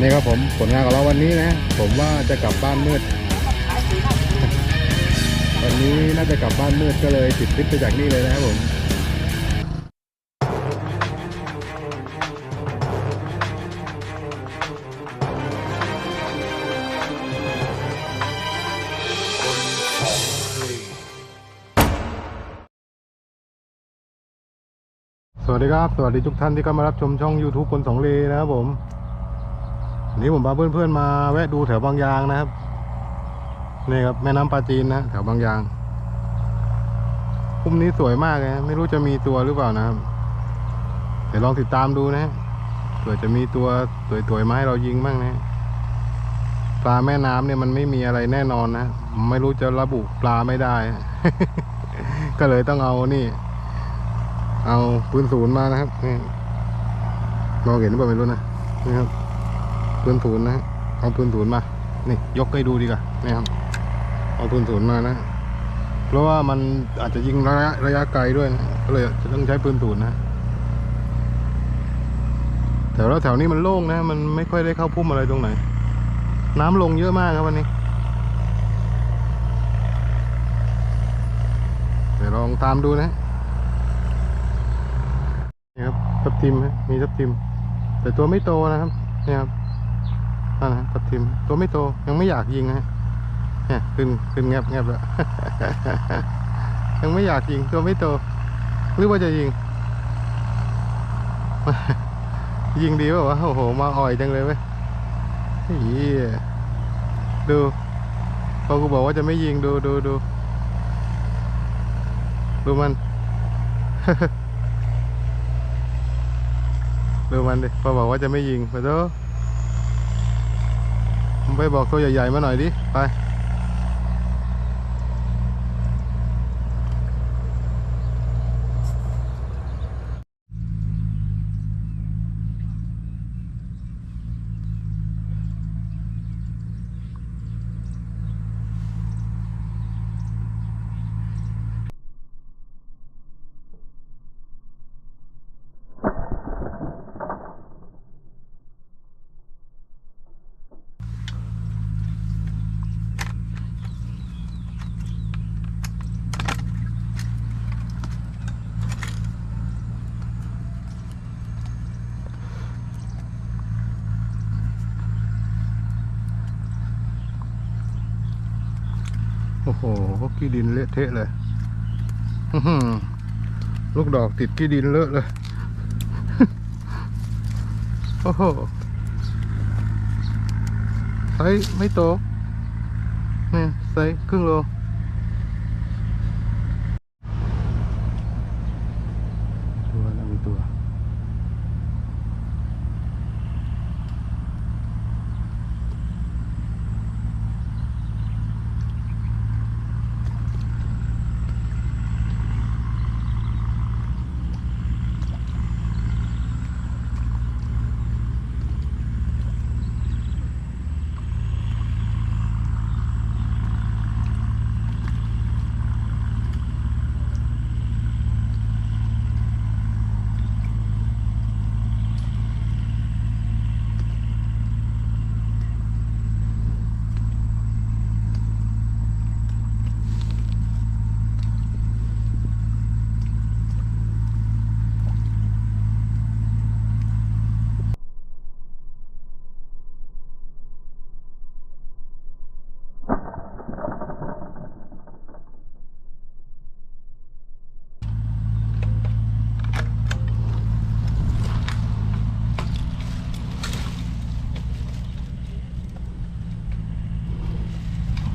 นี่ครับผมผลงานของเราวันนี้นะ ผมว่าจะกลับบ้านมืด วันนี้น่าจะกลับบ้านมืดก็เลยติดคลิปไปจากนี่เลยนะครับผมสวัสดีครับ สวัสดีทุกท่านที่เข้ามารับชมช่อง YouTube คนสองเลนะครับผม นี้ผมพาเพื่อนๆมาแวะดูแถวบางยางนะครับ นี่ครับแม่น้ำปลาจีนนะแถวบางยางพุ่มนี้สวยมากเลยไม่รู้จะมีตัวหรือเปล่านะครับ เดี๋ยวลองติดตามดูนะเผื่อจะมีตัวสวยๆมาให้เรายิงบ้างนะปลาแม่น้ำเนี่ยมันไม่มีอะไรแน่นอนนะไม่รู้จะระบุปลาไม่ได้ ก็เลยต้องเอานี่ เอาปืนศูนย์มานะครับนี่มองเห็นหรือเปล่าไม่รู้นะนี่ครับ ปืนศูนย์นะเอาปืนศูนย์มานี่ยกให้ดูดีกว่านี่ครับเอาปืนศูนย์มานะ เพราะว่ามันอาจจะยิงระยะระยะไกลด้วยนะก็เลยจะต้องใช้ปืนศูนย์นะแถวแล้วแถวนี้มันโล่งนะ มันไม่ค่อยได้เข้าพุ่มอะไรตรงไหน น้ำลงเยอะมากครับวันนี้เดี๋ยวลองตามดูนะนี่ครับทับทิมมีทับทิม แต่ตัวไม่โตนะครับนี่ครับ นั่นนะทับทิมตัวไม่โตยังไม่อยากยิงนะฮะเนี่ยขึ้นขึ้นแงบแงบแล้วยังไม่อยากยิงตัวไม่โต หรือว่าจะยิง ยิงดีป่าวะโอ้โห มาอ่อยจังเลยเว้ยเฮียดูพอกูบอกว่าจะไม่ยิงดูดูดูดูมัน ดูมันดิพอบอกว่าจะไม่ยิงไปเถอะมึง ไปบอกตัวใหญ่ๆมาหน่อยดิ ไป โอ้โหขี้ดินเละเทะเลยลูกดอกติดขี้ดินเลอะเลย โอ้โหไซส์ไม่โตเนี่ไซส์ครึ่งโล ตัวแล้วมีตัว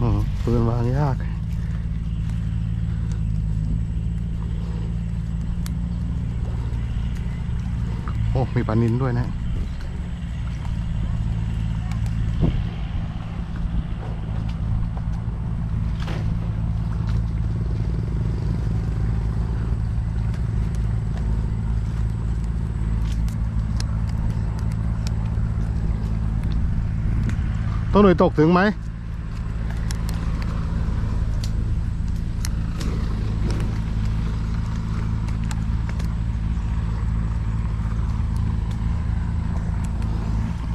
อืมปืน วางยากโอ้มีปลานินด้วยนะต้นหน่วยตกถึงไหม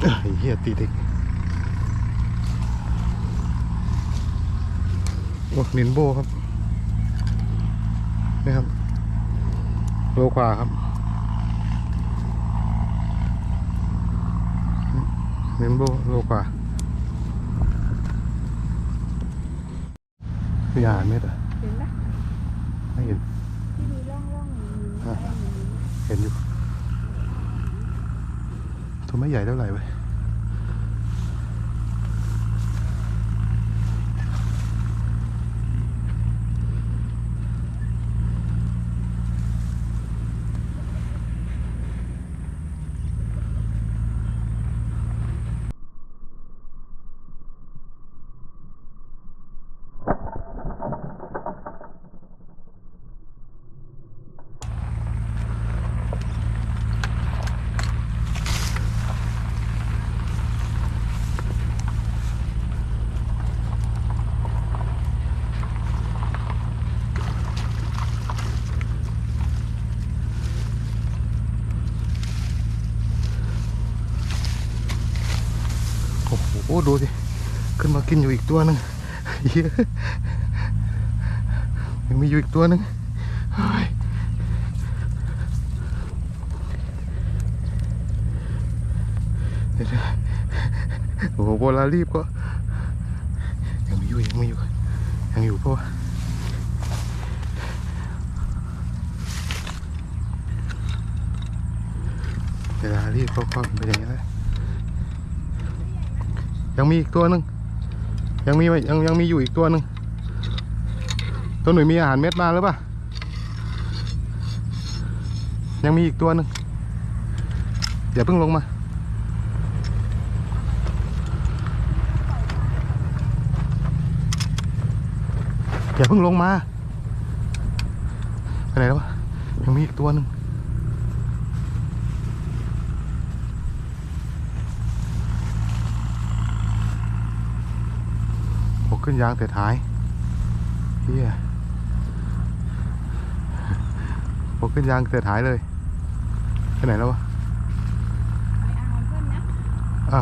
เอ้ยเฮียตีติกโอ้นินโบครับนี่ครับ โลกว่าครับนินโบโลกว่ามีอาหารไหมต่อเห็นไหมไม่เห็นที่มีร่องร่องๆมีอ่าแค่นี้เห็นอยู่ตัวไม่ใหญ่เท่าไหร่เว้ย ดูสิ ขึ้นมากินอยู่อีกตัวหนึ่งเหี้ยยังมีอยู่อีกตัวหนึ่งเฮ้เดี๋ยวโอ้โหโบรารีบก็ยังมีอยู่ยังมีอยู่ยังอยู่เพราะว่าเวลารีบก็ก็เป็นอย่างนี้แหละ ยังมีอีกตัวหนึ่งยังมียังยังมีอยู่อีกตัวหนึ่งตัวหนุ่ยมีอาหารเม็ดมาหรือเปล่ายังมีอีกตัวหนึ่งอย่าเพิ่งลงมาอย่าเพิ่งลงมาไปไหนแล้ววะยังมีอีกตัวหนึ่ง โอ้ขึ้นยางแต่ท้ายเฮียโอ้ขึ้นยางแต่ท้ายเลยไปไหนแล้ววะไปอ่างของเพื่อนนะอะ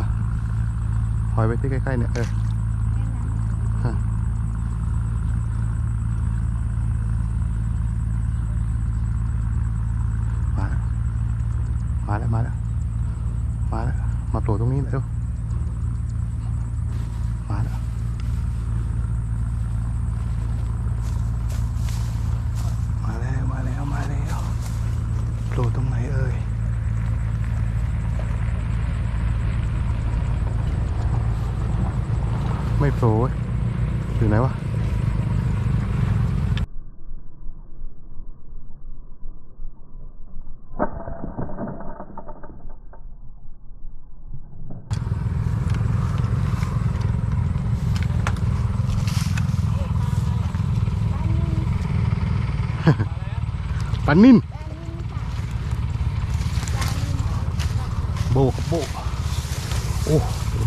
ปล่อยไปที่ใกล้ๆเนี่ยเออ แค่นั้น มาแล้ว มาแล้ว มาแล้ว มาแล้ว มาโผล่ตรงนี้เร็วมาแล้ว มาแล้ว มาแล้ว มาแล้วโผล่ตรงไหนเอ่ย ไม่โผล่เว้ยอยู่ไหนวะปันนินโบครับโบโอ้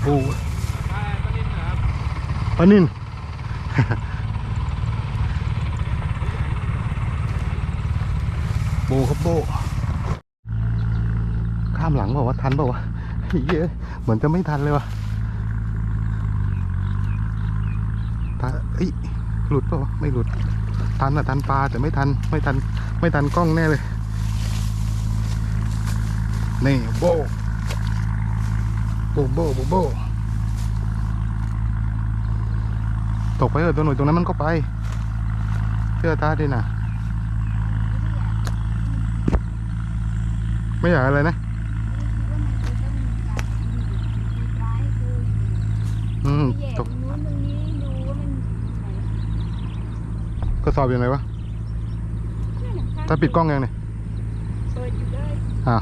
โบ ปนนินโบครับโบข้ามหลังบอกว่าทันเปล่าวะเยอะเหมือนจะไม่ทันเลยวะตาเอ้ยหลุดเปล่าวะไม่หลุด ทันอะทันปลาแต่ไม่ทันไม่ทัน ไม่ทันกล้องแน่เลยนี่โบโบโบโบโบ ตกไปเออตัวหน่วยตรงนั้นมันก็ไปเชื่อตาดินะไม่อยากอะไรนะอืมแย่ตตกนู้นตรงนี้ดูว่ามันไหนก็สอบยังไงวะเนี่ยนะข้างถ้าปิดกล้องยังเนี่ยเปิดอยู่เลยอ้า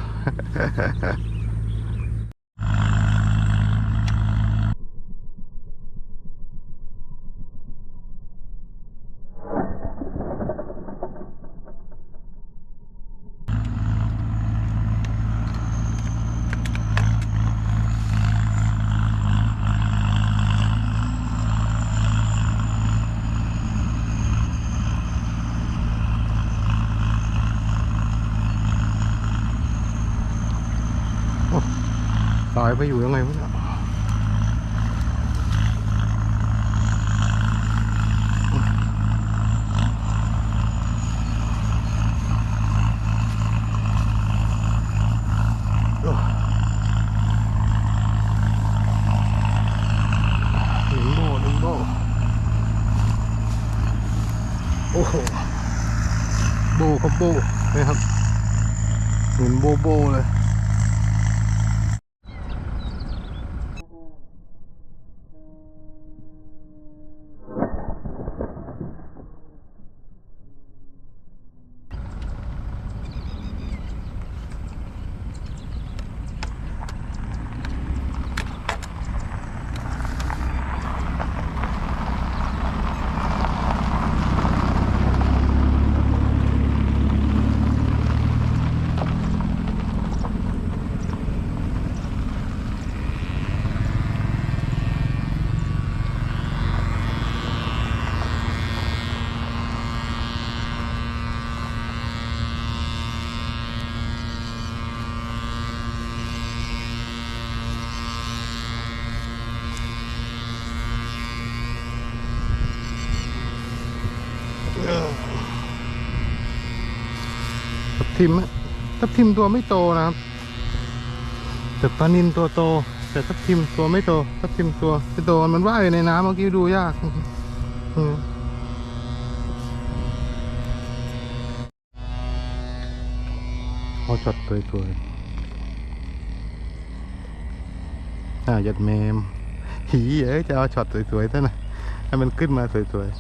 ไปอยู่ยังไงวะเนี่ยโบโบโอ้โหโบครับโบนะครับเหมุนโบโบเลย ทิมทับทิมตัวไม่โตนะครับแต่ปลานินตัวโต แต่ทับทิมตัวไม่โตทับทิมตัวไม่โตมันว่ายอยู่ในน้ำเมื่อกี้ดูยากเอาช็อตสวยๆอ่ายัดแมมหีเอ้ยจะเอาช็อตสวยๆท่านนะให้มันขึ้นมาสวยๆ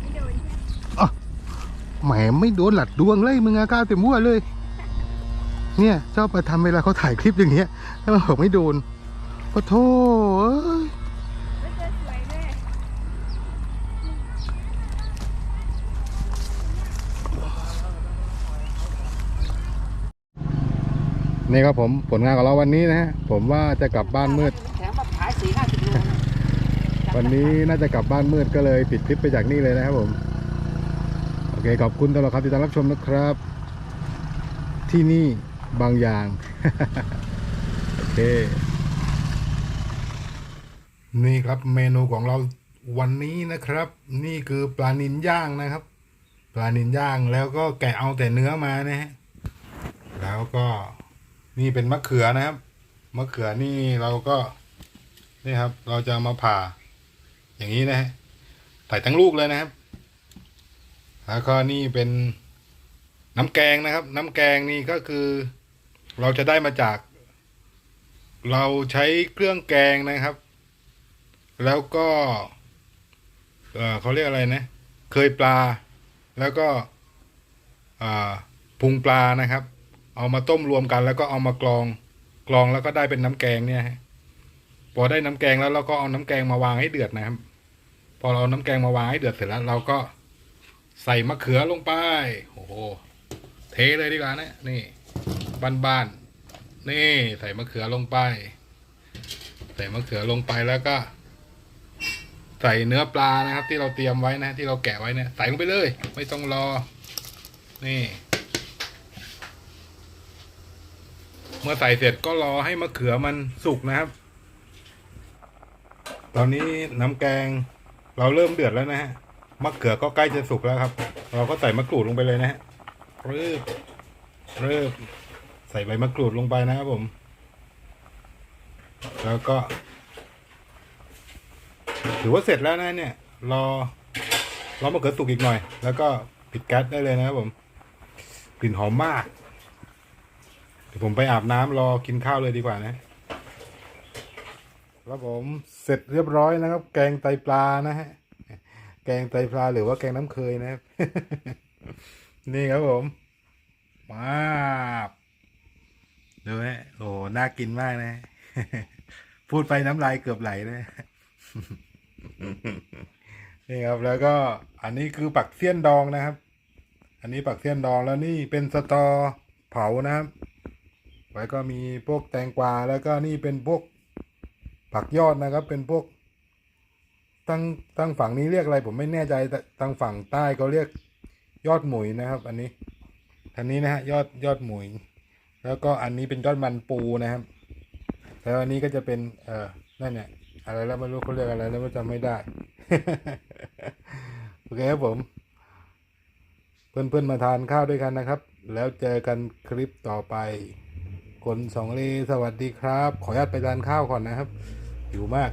ไม่โดนใช่ไหม แหม ไม่โดนหลัดดวงเลยมึงอะก้าวเต็มหัวเลย เนี่ยชอบมาทำเวลาเขาถ่ายคลิปอย่างเงี้ยให้มันบอกไม่โดนปะโทเอ้ยไม่เจอสวยด้วยนี่ครับผมผลงานของเราวันนี้นะฮะผมว่าจะกลับบ้านมืดแถมแบบขายสี่ห้าสิบโลนะวันนี้น่าจะกลับบ้านมืดก็เลยปิดคลิปไปจากนี่เลยนะครับผมโอ เคขอบคุณตลอดครับที่ติดตามรับชมนะครับ ที่นี่บางอย่าง โอเค นี่ครับเมนูของเราวันนี้นะครับ นี่คือปลานินย่างนะครับ ปลานินย่างแล้วก็แกะเอาแต่เนื้อมานะฮะแล้วก็นี่เป็นมะเขือนะครับ มะเขือนี่เราก็นี่ครับ เราจะมาผ่า อย่างนี้นะฮะใส่ทั้งลูกเลยนะครับ แล้วก็นี่เป็นน้ำแกงนะครับ น้ำแกงนี่ก็คือ เราจะได้มาจาก เราใช้เครื่องแกงนะครับ แล้วก็เเขาเรียกอะไรนะ เคยปลา แล้วก็พุงปลานะครับ เอามาต้มรวมกัน แล้วก็เอามากรองกรองแล้วก็ได้เป็นน้ำแกงเนี่ยพอได้น้ำแกงแล้วเราก็เอาน้ำแกงมาวางให้เดือดนะครับ พอเราเอาน้ำแกงมาวางให้เดือดเสร็จแล้ว เราก็ ใส่มะเขือลงไปโอ้โหเทเลยดีกว่านะนี่บ้านๆนี่ใส่มะเขือลงไป ใส่มะเขือลงไปแล้วก็ ใส่เนื้อปลานะครับ ที่เราเตรียมไว้นะ ที่เราแกะไว้เนี่ยใส่ลงไปเลย ไม่ต้องรอ นี่ เมื่อใส่เสร็จก็รอให้มะเขือมันสุกนะครับ ตอนนี้น้ำแกงเราเริ่มเดือดแล้วนะฮะ มะเขือก็ใกล้จะสุกแล้วครับ เราก็ใส่มะกรูดลงไปเลยนะฮะเริ่มเริ่มใส่ใบมะกรูดลงไปนะครับผม แล้วก็ ถือว่าเสร็จแล้วนะเนี่ย รอรอมะเขือสุกอีกหน่อย แล้วก็ปิดแก๊สได้เลยนะครับผมกลิ่นหอมมากเดี๋ยวผมไปอาบน้ำรอกินข้าวเลยดีกว่านะครับผมเสร็จเรียบร้อยนะครับ แกงไตปลานะฮะ แกงไตปลาหรือว่าแกงน้ำเคยนะครับ นี่ครับผมมาดูฮะโอ้น่ากินมากนะ พูดไปน้ำลายเกือบไหลเลยนี่ครับแล้วก็อันนี้คือปักเสี้ยนดองนะครับ อันนี้ปักเสี้ยนดองแล้วนี่เป็นสตอเผานะครับไว้ก็มีพวกแตงกวาแล้วก็นี่เป็นพวกผักยอดนะครับ เป็นพวก ตั้งตั้งฝั่งนี้เรียกอะไร ผมไม่แน่ใจแต่ตั้งฝั่งใต้เขาเรียกยอดหมุยนะครับ อันนี้อันนี้นะฮะยอดยอดหมุย แล้วก็อันนี้เป็นยอดมันปูนะครับแล้วอันนี้ก็จะเป็นเอ่อนั่นเนี่ยอะไรแล้วไม่รู้เขาเรียกอะไรแล้วจำไม่ได้โอเคครับผม เพื่อนๆมาทานข้าวด้วยกันนะครับ แล้วเจอกันคลิปต่อไป คนสองเลสวัสดีครับ ขออนุญาตไปทานข้าวก่อนนะครับหิวมาก